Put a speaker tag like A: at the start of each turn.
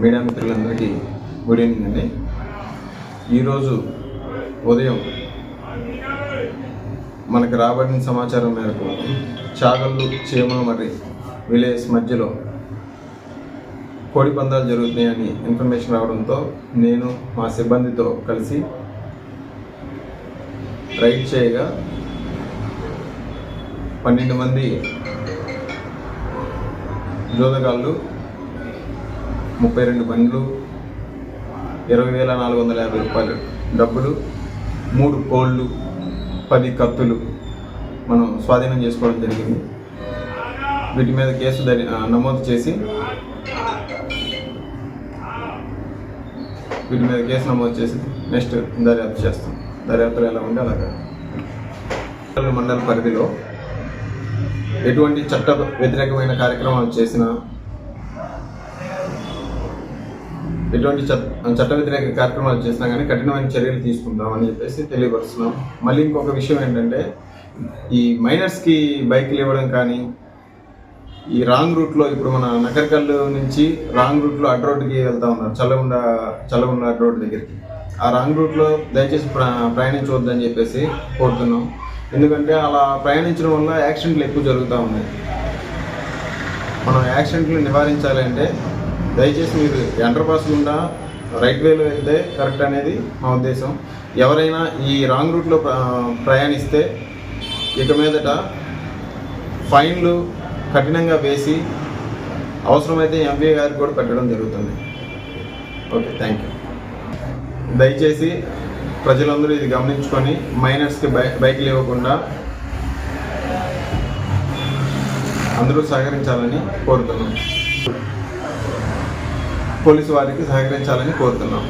A: Media మిత్రులందరికీ good evening అండి. ఈరోజు ఉదయం మనకు రాబడిన సమాచారం మేరకు చాగల్లు మరి విలేజ్ మధ్యలో కోడి పందాలు జరుగుతున్నాయని ఇన్ఫర్మేషన్ రావడంతో నేను మా సిబ్బందితో కలిసి రైడ్ చేయగా పన్నెండు మంది జోదగాళ్ళు ముప్పై రెండు బండ్లు ఇరవై వేల నాలుగు వందల యాభై రూపాయలు డబ్బులు మూడు కోళ్ళు పది కత్తులు మనం స్వాధీనం చేసుకోవడం జరిగింది. వీటి మీద కేసు దరి నమోదు చేసి వీటి మీద కేసు నమోదు చేసి నెక్స్ట్ దర్యాప్తు చేస్తాం. దర్యాప్తులు ఎలా ఉంటే అలాగా. మండల పరిధిలో ఎటువంటి చట్ట వ్యతిరేకమైన కార్యక్రమాలు చేసినా ఎటువంటి చట్ట వ్యతిరేక కార్యక్రమాలు చేసినా కానీ కఠినమైన చర్యలు తీసుకుందాం అని చెప్పేసి తెలియపరుస్తున్నాం. మళ్ళీ ఇంకొక విషయం ఏంటంటే ఈ మైనర్స్కి బైక్లు ఇవ్వడం కానీ ఈ రాంగ్ రూట్లో ఇప్పుడు మన నకరికల్లు నుంచి రాంగ్ రూట్లో అడ్ రోడ్కి వెళ్తా ఉన్నారు చల్లగుండ చల్లగుండ అడ్ రోడ్ దగ్గరికి. ఆ రాంగ్ రూట్లో దయచేసి ప్ర ప్రయాణించవద్దని చెప్పేసి కోరుతున్నాం. ఎందుకంటే అలా ప్రయాణించడం వల్ల యాక్సిడెంట్లు ఎక్కువ జరుగుతూ ఉన్నాయి. మనం యాక్సిడెంట్లు నివారించాలి అంటే దయచేసి మీరు ఎంటర్ పాస్ గుండా రైట్ వేలో వెళ్తే కరెక్ట్ అనేది మా ఉద్దేశం. ఎవరైనా ఈ రాంగ్ రూట్లో ప్ర- ప్రయాణిస్తే ఇక మీదట ఫైన్లు కఠినంగా వేసి అవసరమైతే ఎంపీ గారికి కూడా పెట్టడం జరుగుతుంది. Okay thank you. దయచేసి ప్రజలందరూ ఇది గమనించుకొని మైనర్స్కి బై బైక్లు ఇవ్వకుండా అందరూ సహకరించాలని కోరుతున్నాను పోలీసు వారికి సహకరించాలని కోరుతున్నాం.